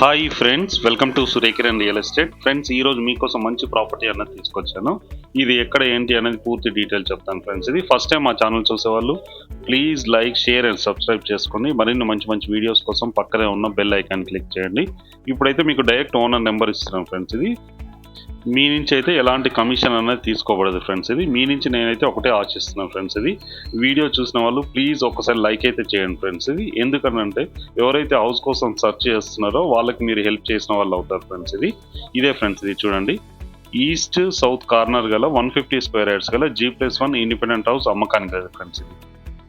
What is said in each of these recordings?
Hi friends welcome to Surekiran real estate friends ఈరోజు మీకోసం మంచి ప్రాపర్టీ అన్నది తీసుకొచ్చాను. ఇది ఎక్కడ ఏంటి అనేది పూర్తి డీటెయిల్ చెప్తాను ఫ్రెండ్స్ ఇది ఫస్ట్ టైం మా ఛానల్ చూసేవాళ్ళు please like share and subscribe చేసుకోండి మరిన్ని మంచి మంచి వీడియోస్ కోసం పక్కనే ఉన్న బెల్ ఐకాన్ క్లిక్ చేయండి. ఇప్పుడైతే మీకు డైరెక్ట్ ఓనర్ నెంబర్ ఇస్తున్నాను ఫ్రెండ్స్ ఇది. మీ నుంచి అయితే ఎలాంటి కమిషన్ అనేది తీసుకోబడదు ఫ్రెండ్స్ ఇది. మీ నుంచి నేనైతే ఒకటే ఆశిస్తున్నాను ఫ్రెండ్స్ ఇది. వీడియో చూసిన వాళ్ళు ప్లీజ్ ఒకసారి లైక్ అయితే చేయండి ఫ్రెండ్స్ ఇది. ఎందుకనంటే ఎవరైతే హౌస్ కోసం సెర్చ్ చేస్తున్నారో వాళ్ళకి మీరు హెల్ప్ చేసిన వాళ్ళు అవుతారు ఫ్రెండ్స్ ఇది. ఇదే ఫ్రెండ్స్ ఇది చూడండి. ఈస్ట్ సౌత్ కార్నర్ గల వన్ ఫిఫ్టీ స్క్వేర్ యార్డ్స్ గల G plus one independent house అమ్మకానికి ఫ్రెండ్స్ ఇది.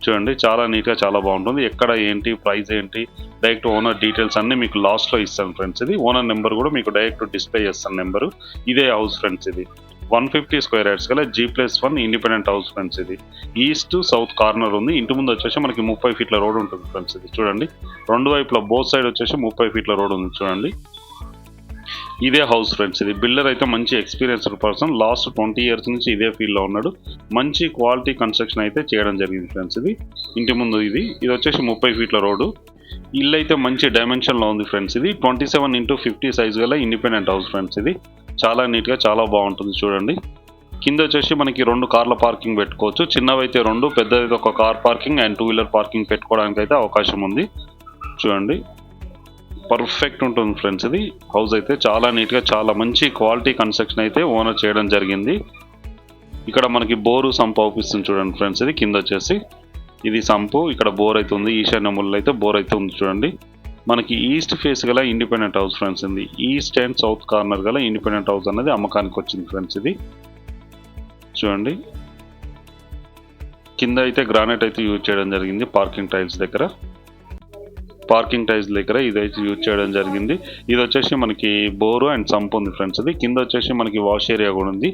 చూడండి చాలా నీట్గా చాలా బాగుంటుంది. ఎక్కడ ఏంటి ప్రైస్ ఏంటి డైరెక్ట్ ఓనర్ డీటెయిల్స్ అన్ని మీకు లాస్ట్లో ఇస్తాను ఫ్రెండ్స్ ఇది. ఓనర్ నెంబర్ కూడా మీకు డైరెక్ట్ డిస్ప్లే చేస్తాను నెంబరు ఇదే హౌస్ ఫ్రెండ్స్ ఇది. వన్ ఫిఫ్టీ స్క్వేర్ యార్డ్స్ గల G plus one independent house friends ఇది. ఈస్ట్ సౌత్ కార్నర్ ఉంది. ఇంటి ముందు వచ్చేసి మనకి ముప్పై ఫీట్ల రోడ్ ఉంటుంది ఫ్రెండ్స్ ఇది. చూడండి. రెండు వైపుల బోత్ సైడ్ వచ్చేసి ముప్పై ఫీట్ల రోడ్ ఉంది చూడండి. ఇదే హౌస్ ఫ్రెండ్స్. ఇది బిల్డర్ అయితే మంచి experienced person. Last twenty years నుంచి ఇదే ఫీల్డ్లో ఉన్నాడు. మంచి క్వాలిటీ కన్స్ట్రక్షన్ అయితే చేయడం జరిగింది ఫ్రెండ్స్ ఇది. ఇంటి ముందు ఇది. ఇది వచ్చేసి ముప్పై ఫీట్ల రోడ్డు. ఇల్లు అయితే మంచి డైమెన్షన్లో ఉంది ఫ్రెండ్స్ ఇది. Twenty seven into fifty size గల ఇండిపెండెంట్ హౌస్ ఫ్రెండ్స్ ఇది. చాలా నీట్గా చాలా బాగుంటుంది చూడండి. కింద వచ్చేసి మనకి రెండు కార్ల పార్కింగ్ పెట్టుకోవచ్చు. చిన్నవైతే రెండు పెద్దదైతే ఒక car parking and two wheeler parking పెట్టుకోవడానికి అయితే అవకాశం ఉంది. చూడండి. పర్ఫెక్ట్ ఉంటుంది ఫ్రెండ్స్ ఇది. హౌస్ అయితే చాలా నీట్గా చాలా మంచి క్వాలిటీ కన్స్ట్రక్షన్ అయితే ఓనర్ చేయడం జరిగింది. ఇక్కడ మనకి బోరు సంపు అవుపిస్తుంది చూడండి ఫ్రెండ్స్ ఇది కింద వచ్చేసి. ఇది సంపు ఇక్కడ బోర్ అయితే ఉంది. ఈశాన్య ముళ్ళు అయితే బోర్ అయితే ఉంది చూడండి. మనకి ఈస్ట్ ఫేస్ గల ఇండిపెండెంట్ హౌస్ ఫ్రెండ్స్ ఇది. ఈస్ట్ అండ్ సౌత్ కార్నర్ గల ఇండిపెండెంట్ హౌస్ అనేది అమ్మకానికి వచ్చింది ఫ్రెండ్స్ ఇది. చూడండి. కింద అయితే గ్రానైట్ అయితే యూజ్ చేయడం జరిగింది పార్కింగ్ టైల్స్ దగ్గర. పార్కింగ్ టైల్స్ దగ్గర ఇదైతే యూజ్ చేయడం జరిగింది. ఇది వచ్చేసి మనకి బోరు అండ్ సంప్ ఉంది ఫ్రెండ్స్ ఇది కింద వచ్చేసి మనకి వాష్ ఏరియా కూడా ఉంది.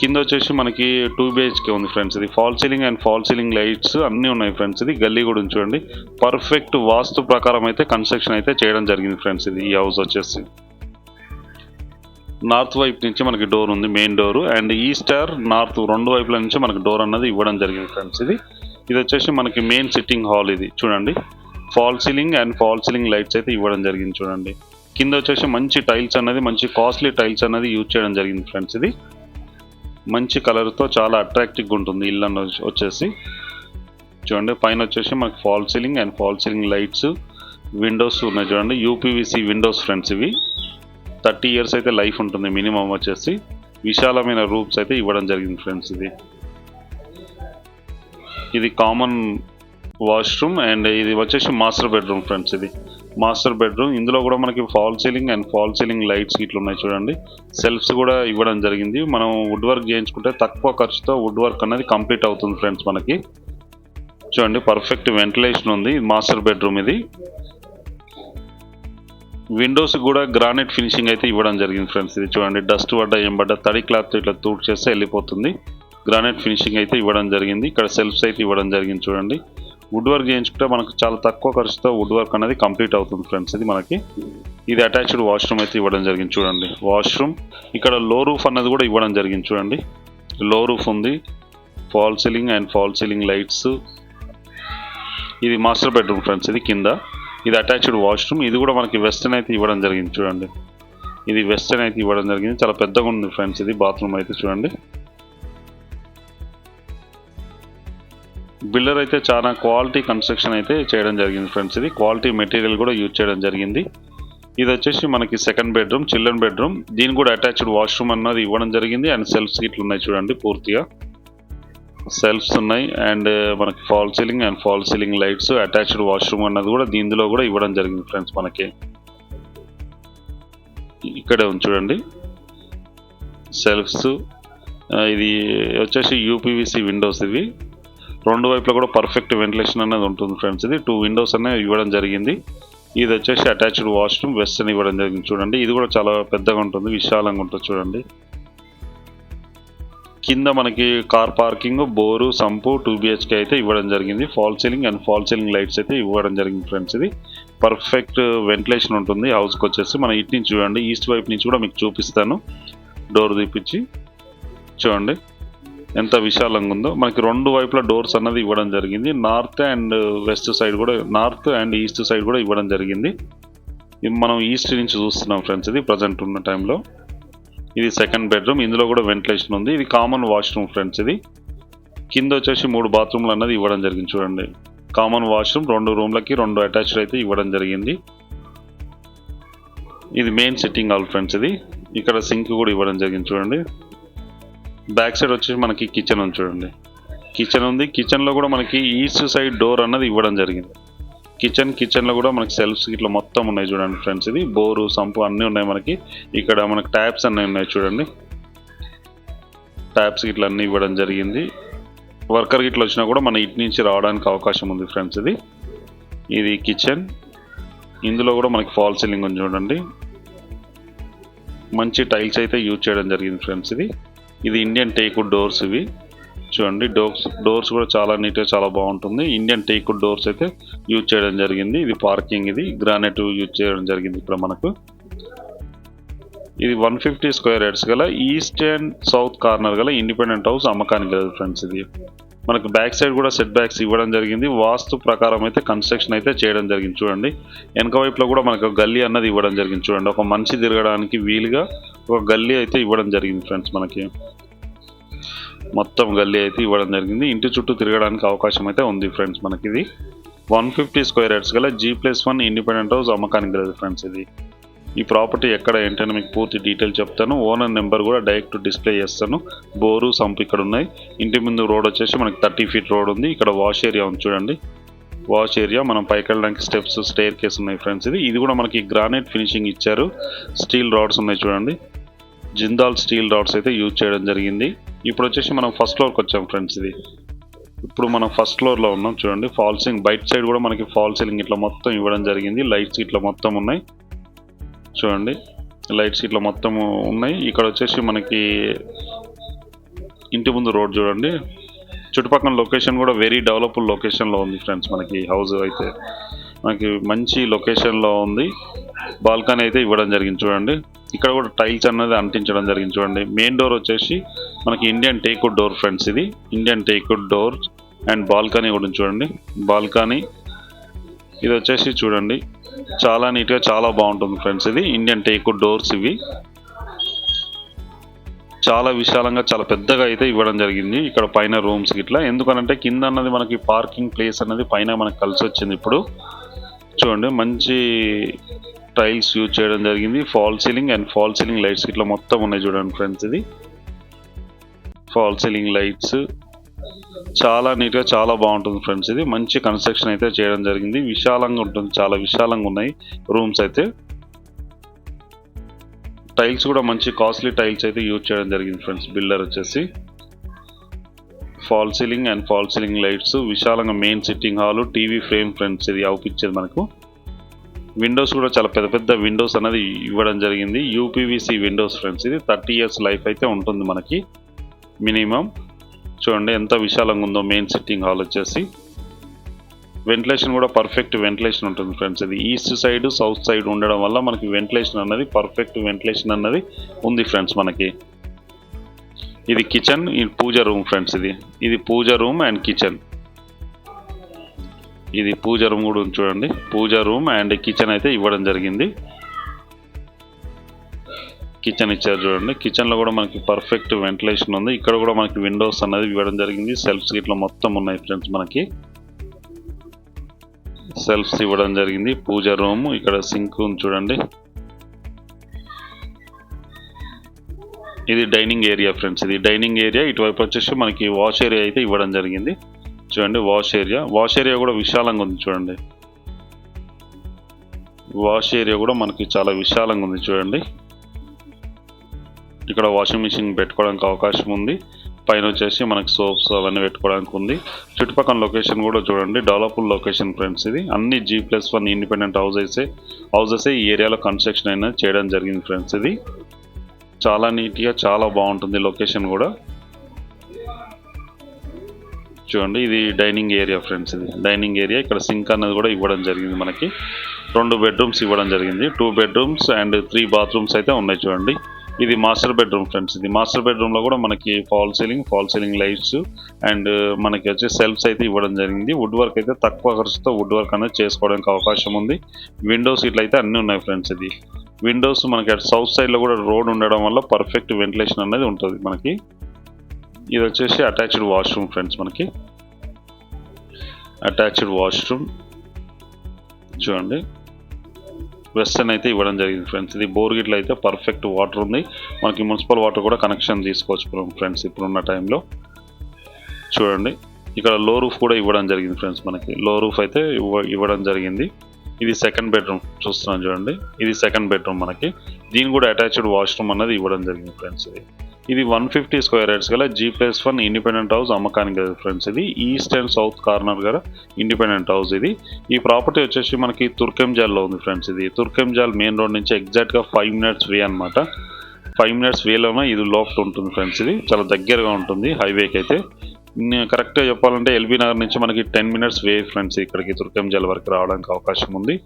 కింద వచ్చేసి మనకి టూ బిహెచ్కే ఉంది ఫ్రెండ్స్ ఇది. Fall ceiling and fall ceiling lights అన్నీ ఉన్నాయి ఫ్రెండ్స్ ఇది. గల్లీ కూడా చూడండి. పర్ఫెక్ట్ వాస్తు ప్రకారం అయితే కన్స్ట్రక్షన్ అయితే చేయడం జరిగింది ఫ్రెండ్స్ ఇది. ఈ హౌస్ వచ్చేసి నార్త్ వైపు నుంచి మనకి డోర్ ఉంది main door. And east or north రెండు వైపుల నుంచి మనకి డోర్ అన్నది ఇవ్వడం జరిగింది ఫ్రెండ్స్ ఇది. ఇది వచ్చేసి మనకి మెయిన్ సిట్టింగ్ హాల్ ఇది. చూడండి. Fall ceiling and fall ceiling lights అయితే ఇవ్వడం జరిగింది చూడండి. కింద వచ్చేసి మంచి టైల్స్ అనేది మంచి కాస్ట్లీ టైల్స్ అనేది యూజ్ చేయడం జరిగింది ఫ్రెండ్స్ ఇది. మంచి కలర్తో చాలా అట్రాక్టివ్గా ఉంటుంది ఇల్లు వచ్చేసి. చూడండి పైన వచ్చేసి మాకు fall ceiling and fall ceiling lights windows ఉన్నాయి చూడండి. యూపీవీసీ విండోస్ ఫ్రెండ్స్ ఇవి. థర్టీ ఇయర్స్ అయితే లైఫ్ ఉంటుంది మినిమం వచ్చేసి. విశాలమైన రూమ్స్ అయితే ఇవ్వడం జరిగింది ఫ్రెండ్స్ ఇది. ఇది కామన్ వాష్రూమ్ అండ్ ఇది వచ్చేసి మాస్టర్ బెడ్రూమ్ ఫ్రెండ్స్ ఇది. మాస్టర్ బెడ్రూమ్ ఇందులో కూడా మనకి fall ceiling and fall ceiling lights ఇట్లా ఉన్నాయి చూడండి. సెల్ఫ్స్ కూడా ఇవ్వడం జరిగింది. మనం వుడ్ వర్క్ చేయించుకుంటే తక్కువ ఖర్చుతో వుడ్ వర్క్ అనేది కంప్లీట్ అవుతుంది ఫ్రెండ్స్ మనకి. చూడండి పర్ఫెక్ట్ వెంటిలేషన్ ఉంది. మాస్టర్ బెడ్రూమ్ ఇది. విండోస్ కూడా గ్రానైట్ ఫినిషింగ్ అయితే ఇవ్వడం జరిగింది ఫ్రెండ్స్ ఇది చూడండి. డస్ట్ పడ్డ ఏం పడ్డ తడి క్లాత్ ఇట్లా తూడ్ చేస్తే వెళ్ళిపోతుంది. గ్రానైట్ ఫినిషింగ్ అయితే ఇవ్వడం జరిగింది. ఇక్కడ సెల్ఫ్స్ అయితే ఇవ్వడం జరిగింది చూడండి. వుడ్ వర్క్ చేయించుకుంటే మనకు చాలా తక్కువ ఖర్చుతో వుడ్ వర్క్ అనేది కంప్లీట్ అవుతుంది ఫ్రెండ్స్ ఇది మనకి. ఇది అటాచ్డ్ వాష్రూమ్ అయితే ఇవ్వడం జరిగింది చూడండి. వాష్రూమ్ ఇక్కడ లో రూఫ్ అన్నది కూడా ఇవ్వడం జరిగింది చూడండి. లో రూఫ్ ఉంది. Fall ceiling and fall ceiling lights. ఇది మాస్టర్ బెడ్రూమ్ ఫ్రెండ్స్ ఇది కింద. ఇది అటాచ్డ్ వాష్రూమ్. ఇది కూడా మనకి వెస్టర్న్ అయితే ఇవ్వడం జరిగింది చూడండి. ఇది వెస్టర్న్ అయితే ఇవ్వడం జరిగింది. చాలా పెద్దగా ఉంది ఫ్రెండ్స్ ఇది బాత్రూమ్ అయితే చూడండి. బిల్డర్ అయితే చాలా క్వాలిటీ కన్స్ట్రక్షన్ అయితే చేయడం జరిగింది ఫ్రెండ్స్ ఇది. క్వాలిటీ మెటీరియల్ కూడా యూజ్ చేయడం జరిగింది. ఇది వచ్చేసి మనకి సెకండ్ బెడ్రూమ్ చిల్డ్రన్ బెడ్రూమ్. దీని కూడా అటాచ్డ్ వాష్రూమ్ అన్నది ఇవ్వడం జరిగింది. అండ్ సెల్ఫ్స్ సీట్లు ఉన్నాయి చూడండి పూర్తిగా. సెల్ఫ్స్ ఉన్నాయి. అండ్ uh, మనకి fall ceiling and fall ceiling lights attached washroom అన్నది కూడా దీనిలో కూడా ఇవ్వడం జరిగింది ఫ్రెండ్స్ మనకి. ఇక్కడే ఉంది చూడండి. సెల్ఫ్స్ uh, ఇది వచ్చేసి యూపీవీసీ విండోస్ ఇవి. రెండు వైపులా కూడా పర్ఫెక్ట్ వెంటిలేషన్ అనేది ఉంటుంది ఫ్రెండ్స్ ఇది టూ విండోస్ అనేవి ఇవ్వడం జరిగింది. ఇది వచ్చేసి అటాచ్డ్ వాష్రూమ్ వెస్టర్న్ ఇవ్వడం జరిగింది. చూడండి ఇది కూడా చాలా పెద్దగా ఉంటుంది విశాలంగా ఉంటుంది చూడండి. కింద మనకి car parking bore sump two BHK అయితే ఇవ్వడం జరిగింది. Fall ceiling and fall ceiling lights అయితే ఇవ్వడం జరిగింది ఫ్రెండ్స్ ఇది పర్ఫెక్ట్ వెంటిలేషన్ ఉంటుంది హౌస్కి వచ్చేసి. మనం ఇటు నుంచి చూడండి ఈస్ట్ వైపు నుంచి కూడా మీకు చూపిస్తాను. డోర్ తీపిచ్చి చూడండి. ఎంత విశాలంగా ఉందో. మనకి రెండు వైపుల డోర్స్ అన్నది ఇవ్వడం జరిగింది. నార్త్ అండ్ వెస్ట్ సైడ్ కూడా నార్త్ అండ్ ఈస్ట్ సైడ్ కూడా ఇవ్వడం జరిగింది. ఇది మనం ఈస్ట్ నుంచి చూస్తున్నాం ఫ్రెండ్స్ ఇది ప్రజెంట్ ఉన్న టైంలో. ఇది సెకండ్ బెడ్రూమ్ ఇందులో కూడా వెంటిలేషన్ ఉంది. ఇది కామన్ వాష్రూమ్ ఫ్రెండ్స్ ఇది. కింద వచ్చేసి మూడు బాత్రూమ్లు అన్నది ఇవ్వడం జరిగింది చూడండి. కామన్ వాష్రూమ్ రెండు రూమ్లకి రెండు అటాచ్డ్ అయితే ఇవ్వడం జరిగింది. ఇది మెయిన్ సిట్టింగ్ హాల్ ఫ్రెండ్స్ ఇది. ఇక్కడ సింక్ కూడా ఇవ్వడం జరిగింది చూడండి. బ్యాక్ సైడ్ వచ్చేసి మనకి కిచెన్ ఉంది చూడండి. కిచెన్ ఉంది. కిచెన్లో కూడా మనకి ఈస్ట్ సైడ్ డోర్ అన్నది ఇవ్వడం జరిగింది. కిచెన్ కిచెన్లో కూడా మనకి సెల్ఫ్స్ ఇట్లా మొత్తం ఉన్నాయి చూడండి ఫ్రెండ్స్ ఇది బోరు సంపు అన్నీ ఉన్నాయి మనకి. ఇక్కడ మనకి ట్యాప్స్ అన్నీ ఉన్నాయి చూడండి. ట్యాప్స్ ఇట్లా అన్నీ ఇవ్వడం జరిగింది. వర్కర్ ఇట్లా వచ్చినా కూడా మన ఇటు నుంచి రావడానికి అవకాశం ఉంది ఫ్రెండ్స్ ఇది. ఇది కిచెన్ ఇందులో కూడా మనకి ఫాల్ సీలింగ్ ఉంది చూడండి. మంచి టైల్స్ అయితే యూజ్ చేయడం జరిగింది ఫ్రెండ్స్ ఇది. ఇది ఇండియన్ టేకుడ్ డోర్స్ ఇవి. చూడండి డోర్స్ డోర్స్ కూడా చాలా నీట్గా చాలా బాగుంటుంది. ఇండియన్ టేకుడ్ డోర్స్ అయితే యూజ్ చేయడం జరిగింది. ఇది పార్కింగ్ ఇది. గ్రానైట్ యూజ్ చేయడం జరిగింది ఇక్కడ మనకు. ఇది వన్ ఫిఫ్టీ స్క్వేర్ యార్డ్స్ గల ఈస్ట్ అండ్ సౌత్ కార్నర్ గల ఇండిపెండెంట్ హౌస్ అమ్మకానికి లేదు ఫ్రెండ్స్ ఇది. మనకు బ్యాక్ సైడ్ కూడా సెట్ బ్యాక్స్ ఇవ్వడం జరిగింది. వాస్తు ప్రకారం అయితే కన్స్ట్రక్షన్ అయితే చేయడం జరిగింది. చూడండి. వెనక వైపులో కూడా మనకు గల్లీ అన్నది ఇవ్వడం జరిగింది. చూడండి. ఒక మనిషి తిరగడానికి వీలుగా ఒక గల్లీ అయితే ఇవ్వడం జరిగింది ఫ్రెండ్స్ మనకి. మొత్తం గల్లీ అయితే ఇవ్వడం జరిగింది. ఇంటి చుట్టూ తిరగడానికి అవకాశం అయితే ఉంది ఫ్రెండ్స్ మనకి ఇది. వన్ ఫిఫ్టీ స్క్వేర్ యార్డ్స్ గల G plus one independent house అమ్మకానికి లేదు ఫ్రెండ్స్ ఇది. ఈ ప్రాపర్టీ ఎక్కడ ఏంటని మీకు పూర్తి డీటెయిల్ చెప్తాను. ఓనర్ నెంబర్ కూడా డైరెక్ట్ డిస్ప్లే చేస్తాను. బోరు సంప్ ఇక్కడ ఉన్నాయి. ఇంటి ముందు రోడ్ వచ్చేసి మనకి థర్టీ ఫీట్ రోడ్ ఉంది. ఇక్కడ వాష్ ఏరియా ఉంది చూడండి. వాష్ ఏరియా మనం పైకి వెళ్ళడానికి స్టెప్స్ స్టేర్ కేస్ ఉన్నాయి ఫ్రెండ్స్ ఇది. ఇది కూడా మనకి గ్రానైట్ ఫినిషింగ్ ఇచ్చారు. స్టీల్ రాడ్స్ ఉన్నాయి చూడండి. జిందాల్ స్టీల్ రాడ్స్ అయితే యూజ్ చేయడం జరిగింది. ఇప్పుడు వచ్చేసి మనం ఫస్ట్ ఫ్లోర్కి వచ్చాం ఫ్రెండ్స్ ఇది. ఇప్పుడు మనం ఫస్ట్ ఫ్లోర్లో ఉన్నాం చూడండి. ఫాల్ సీలింగ్ బయట సైడ్ కూడా మనకి ఫాల్ సీలింగ్ ఇట్లా మొత్తం ఇవ్వడం జరిగింది. లైట్స్ ఇట్లా మొత్తం ఉన్నాయి. చూడండి. లైట్స్ ఇట్లా మొత్తం ఉన్నాయి. ఇక్కడ వచ్చేసి మనకి ఇంటి ముందు రోడ్ చూడండి. చుట్టుపక్కల లొకేషన్ కూడా వెరీ డెవలప్డ్ లొకేషన్లో ఉంది ఫ్రెండ్స్ మనకి హౌస్ అయితే. మనకి మంచి లొకేషన్లో ఉంది. బాల్కనీ అయితే ఇవ్వడం జరిగింది చూడండి. ఇక్కడ కూడా టైల్స్ అనేది అంటించడం జరిగింది చూడండి. మెయిన్ డోర్ వచ్చేసి మనకి ఇండియన్ టేకుడ్ డోర్ ఫ్రెండ్స్ ఇది. Indian teakwood door and balcony కూడా చూడండి. బాల్కనీ ఇది వచ్చేసి చూడండి. చాలా నీట్గా చాలా బాగుంటుంది ఫ్రెండ్స్ ఇది. ఇండియన్ టేక్ డోర్స్ ఇవి. చాలా విశాలంగా చాలా పెద్దగా అయితే ఇవ్వడం జరిగింది. ఇక్కడ పైన రూమ్స్ ఇట్లా ఎందుకనంటే కింద అన్నది మనకి పార్కింగ్ ప్లేస్ అన్నది పైన మనకి కలిసి వచ్చింది ఇప్పుడు. చూడండి మంచి టైల్స్ యూజ్ చేయడం జరిగింది. Fall ceiling and fall ceiling lights ఇట్లా మొత్తం ఉన్నాయి చూడండి ఫ్రెండ్స్ ఇది. ఫాల్ సీలింగ్ లైట్స్ చాలా నీట్గా చాలా బాగుంటుంది ఫ్రెండ్స్ ఇది. మంచి కన్స్ట్రక్షన్ అయితే చేయడం జరిగింది. విశాలంగా ఉంటుంది. చాలా విశాలంగా ఉన్నాయి రూమ్స్ అయితే. టైల్స్ కూడా మంచి కాస్ట్లీ టైల్స్ అయితే యూజ్ చేయడం జరిగింది ఫ్రెండ్స్ బిల్డర్ వచ్చేసి. Fall ceiling and fall ceiling lights విశాలంగా main sitting hall TV frame friends ఇది అవుపిచ్చేది మనకు. విండోస్ కూడా చాలా పెద్ద పెద్ద విండోస్ అనేది ఇవ్వడం జరిగింది. యూపీవీసీ విండోస్ ఫ్రెండ్స్ ఇది. థర్టీ ఇయర్స్ లైఫ్ అయితే ఉంటుంది మనకి. మినిమం చూడండి ఎంత విశాలంగా ఉందో మెయిన్ సిట్టింగ్ హాల్ వచ్చేసి. వెంటిలేషన్ కూడా పర్ఫెక్ట్ వెంటిలేషన్ ఉంటుంది ఫ్రెండ్స్ ఇది ఈస్ట్ సైడ్ సౌత్ సైడ్ ఉండడం వల్ల మనకి వెంటిలేషన్ అన్నది పర్ఫెక్ట్ వెంటిలేషన్ అన్నది ఉంది ఫ్రెండ్స్ మనకి. ఇది కిచెన్ ఇది పూజ రూమ్ ఫ్రెండ్స్ ఇది. ఇది పూజ రూమ్ అండ్ కిచెన్ ఇది పూజ రూమ్ కూడా చూడండి. పూజ రూమ్ అండ్ కిచెన్ అయితే ఇవ్వడం జరిగింది. కిచెన్ ఇచ్చారు చూడండి. కిచెన్లో కూడా మనకి పర్ఫెక్ట్ వెంటిలేషన్ ఉంది. ఇక్కడ కూడా మనకి విండోస్ అనేది ఇవ్వడం జరిగింది. సెల్ఫ్స్ ఇట్లా మొత్తం ఉన్నాయి ఫ్రెండ్స్ మనకి. సెల్ఫ్స్ ఇవ్వడం జరిగింది. పూజ రూమ్ ఇక్కడ సింక్ ఉంది చూడండి. ఇది డైనింగ్ ఏరియా ఫ్రెండ్స్ ఇది డైనింగ్ ఏరియా ఇటువైపు వచ్చేసి మనకి వాష్ ఏరియా అయితే ఇవ్వడం జరిగింది. చూడండి వాష్ ఏరియా వాష్ ఏరియా కూడా విశాలంగా ఉంది చూడండి. వాష్ ఏరియా కూడా మనకి చాలా విశాలంగా ఉంది చూడండి. ఇక్కడ వాషింగ్ మిషన్ పెట్టుకోవడానికి అవకాశం ఉంది. పైన వచ్చేసి మనకి సోప్స్ అవన్నీ పెట్టుకోవడానికి ఉంది. చుట్టుపక్కల లొకేషన్ కూడా చూడండి. డెవలప్డ్ లొకేషన్ ఫ్రెండ్స్ ఇది. అన్ని G plus one independent houses houses ఈ ఏరియాలో కన్స్ట్రక్షన్ అయినా చేయడం జరిగింది ఫ్రెండ్స్ ఇది. చాలా నీట్గా చాలా బాగుంటుంది లొకేషన్ కూడా. చూడండి ఇది డైనింగ్ ఏరియా ఫ్రెండ్స్ ఇది. డైనింగ్ ఏరియా ఇక్కడ సింక్ అన్నది కూడా ఇవ్వడం జరిగింది మనకి. రెండు బెడ్రూమ్స్ ఇవ్వడం జరిగింది. Two bedrooms and three bathrooms అయితే ఉన్నాయి చూడండి. ఇది మాస్టర్ బెడ్రూమ్ ఫ్రెండ్స్ ఇది మాస్టర్ బెడ్రూమ్లో కూడా మనకి fall ceiling fall ceiling lights and మనకి వచ్చి సెల్ఫ్స్ అయితే ఇవ్వడం జరిగింది. వుడ్ వర్క్ అయితే తక్కువ ఖర్చుతో వుడ్ వర్క్ అనేది చేసుకోవడానికి అవకాశం ఉంది. విండోస్ ఇట్లా అయితే అన్ని ఉన్నాయి ఫ్రెండ్స్ ఇది. విండోస్ మనకి అటు సౌత్ సైడ్లో కూడా రోడ్ ఉండడం వల్ల పర్ఫెక్ట్ వెంటిలేషన్ అనేది ఉంటుంది మనకి. ఇది వచ్చేసి అటాచ్డ్ వాష్రూమ్ ఫ్రెండ్స్ మనకి. అటాచ్డ్ వాష్రూమ్ చూడండి. వెస్టర్న్ అయితే ఇవ్వడం జరిగింది ఫ్రెండ్స్. ఇది బోర్ గిట్ల అయితే పర్ఫెక్ట్ వాటర్ ఉంది. మనకి మున్సిపల్ వాటర్ కూడా కనెక్షన్ తీసుకోవచ్చు ఫ్రెండ్స్ ఇప్పుడున్న టైంలో. చూడండి ఇక్కడ లో రూఫ్ కూడా ఇవ్వడం జరిగింది ఫ్రెండ్స్ మనకి. లో రూఫ్ అయితే ఇవ్వ- ఇవ్వడం జరిగింది. ఇది సెకండ్ బెడ్రూమ్ చూస్తున్నాం చూడండి. ఇది సెకండ్ బెడ్రూమ్ మనకి. దీని కూడా అటాచ్డ్ వాష్రూమ్ అన్నది ఇవ్వడం జరిగింది ఫ్రెండ్స్ ఇది. ఇది వన్ ఫిఫ్టీ స్క్వేర్ యార్డ్స్ గల G plus one independent house అమ్మకానికి కదా ఫ్రెండ్స్ ఇది. ఈస్ట్ అండ్ సౌత్ కార్నర్ గల ఇండిపెండెంట్ హౌస్ ఇది. ఈ ప్రాపర్టీ వచ్చేసి మనకి తుర్కెంజాల్లో ఉంది ఫ్రెండ్స్ ఇది. తుర్కెంజాల్ మెయిన్ రోడ్ నుంచి ఎగ్జాక్ట్గా ఫైవ్ మినిట్స్ వే అనమాట ఫైవ్ మినిట్స్ వేలోనే ఇది లోఫ్ట్ ఉంటుంది ఫ్రెండ్స్ ఇది. చాలా దగ్గరగా ఉంటుంది హైవేకి అయితే. కరెక్ట్గా చెప్పాలంటే ఎల్బీ నగర్ నుంచి మనకి టెన్ మినిట్స్ వే ఫ్రెండ్స్ ఇక్కడికి తుర్కెంజాల్ వరకు రావడానికి అవకాశం ఉంది.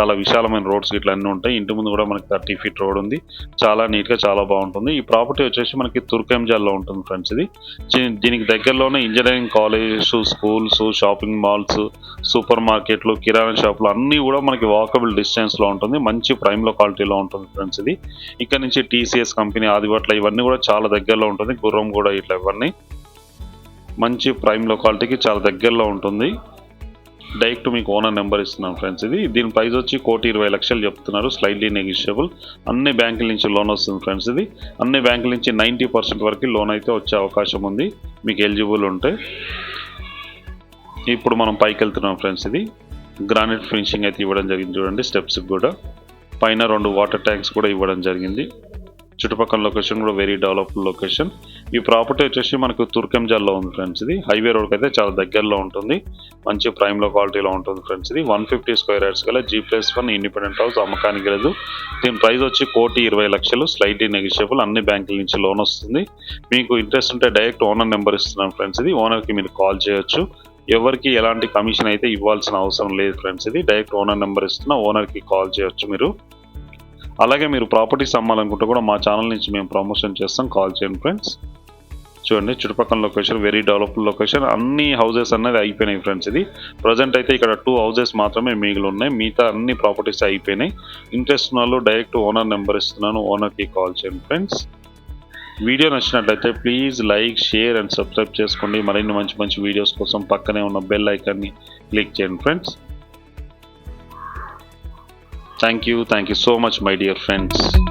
చాలా విశాలమైన రోడ్స్ ఇట్లా అన్నీ ఉంటాయి. ఇంటి ముందు కూడా మనకి థర్టీ ఫీట్ రోడ్ ఉంది. చాలా నీట్గా చాలా బాగుంటుంది. ఈ ప్రాపర్టీ వచ్చేసి మనకి తుర్కెంజాల్లో ఉంటుంది ఫ్రెండ్స్ ఇది. దీ- దీనికి దగ్గరలోనే engineering colleges schools shopping malls super మార్కెట్లు కిరాణా షాపులు అన్నీ కూడా మనకి వాకబుల్ డిస్టెన్స్లో ఉంటుంది. మంచి ప్రైమ్ లొకాలిటీలో ఉంటుంది ఫ్రెండ్స్ ఇది. ఇక్కడ నుంచి టీసీఎస్ కంపెనీ ఆదిబట్ల ఇవన్నీ కూడా చాలా దగ్గరలో ఉంటుంది. గుర్రం కూడా ఇట్లా ఇవన్నీ. మంచి ప్రైమ్ లొకాలిటీకి చాలా దగ్గరలో ఉంటుంది. డైరెక్ట్ మీకు ఓనర్ నెంబర్ ఇస్తున్నాను ఫ్రెండ్స్ ఇది. దీని ప్రైస్ వచ్చి కోటి ఇరవై లక్షలు చెప్తున్నారు. స్లైడ్లీ నెగిషియబుల్ అన్ని బ్యాంకుల నుంచి లోన్ వస్తుంది ఫ్రెండ్స్ ఇది. అన్ని బ్యాంకుల నుంచి నైంటీ పర్సెంట్ వరకు లోన్ అయితే వచ్చే అవకాశం ఉంది. మీకు ఎలిజిబుల్ ఉంటే. ఇప్పుడు మనం పైకి వెళ్తున్నాం ఫ్రెండ్స్ ఇది. గ్రానైట్ ఫినిషింగ్ అయితే ఇవ్వడం జరిగింది చూడండి స్టెప్స్ కూడా. పైన రెండు వాటర్ ట్యాంక్స్ కూడా ఇవ్వడం జరిగింది. చుట్టుపక్కల లొకేషన్ కూడా వెరీ డెవలప్డ్ లొకేషన్ ఈ ప్రాపర్టీ వచ్చేసి మనకు తుర్కెంజాల్లో ఉంది ఫ్రెండ్స్ ఇది. హైవే రోడ్కి అయితే చాలా దగ్గరలో ఉంటుంది. మంచి ప్రైమ్లో క్వాలిటీలో ఉంటుంది ఫ్రెండ్స్ ఇది. వన్ ఫిఫ్టీ స్క్వేర్ యార్డ్స్ గల G plus one independent house అమ్మకానికి లేదు. దీని ప్రైస్ వచ్చి కోటి ఇరవై లక్షలు. స్లైట్లీ నెగిషియబుల్ అన్ని బ్యాంకుల నుంచి లోన్ వస్తుంది. మీకు ఇంట్రెస్ట్ ఉంటే డైరెక్ట్ ఓనర్ నెంబర్ ఇస్తున్నాను ఫ్రెండ్స్ ఇది. ఓనర్కి మీరు కాల్ చేయొచ్చు. ఎవరికి ఎలాంటి కమిషన్ అయితే ఇవ్వాల్సిన అవసరం లేదు ఫ్రెండ్స్ ఇది. డైరెక్ట్ ఓనర్ నెంబర్ ఇస్తున్నా ఓనర్కి కాల్ చేయొచ్చు మీరు. అలాగే మీరు ప్రాపర్టీస్ అమ్మాలనుకుంటే కూడా మా ఛానల్ నుంచి మేము ప్రమోషన్ చేస్తాం. కాల్ చేయండి ఫ్రెండ్స్ చూడండి చుట్టుపక్కల లొకేషన్ వెరీ డెవలప్డ్ లొకేషన్ అన్ని హౌసెస్ అనేది అయిపోయినాయి ఫ్రెండ్స్ ఇది. ప్రజెంట్ అయితే ఇక్కడ టూ హౌసెస్ మాత్రమే మిగిలి ఉన్నాయి. మిగతా అన్ని ప్రాపర్టీస్ అయిపోయినాయి. ఇంట్రెస్ట్ ఉన్న వాళ్ళు డైరెక్ట్ ఓనర్ నెంబర్ ఇస్తున్నాను. ఓనర్కి కాల్ చేయండి ఫ్రెండ్స్ వీడియో నచ్చినట్లయితే please like share and subscribe చేసుకోండి. మరిన్ని మంచి మంచి వీడియోస్ కోసం పక్కనే ఉన్న బెల్ ఐకాన్ని క్లిక్ చేయండి friends Thank you. Thank you so much, my dear friends.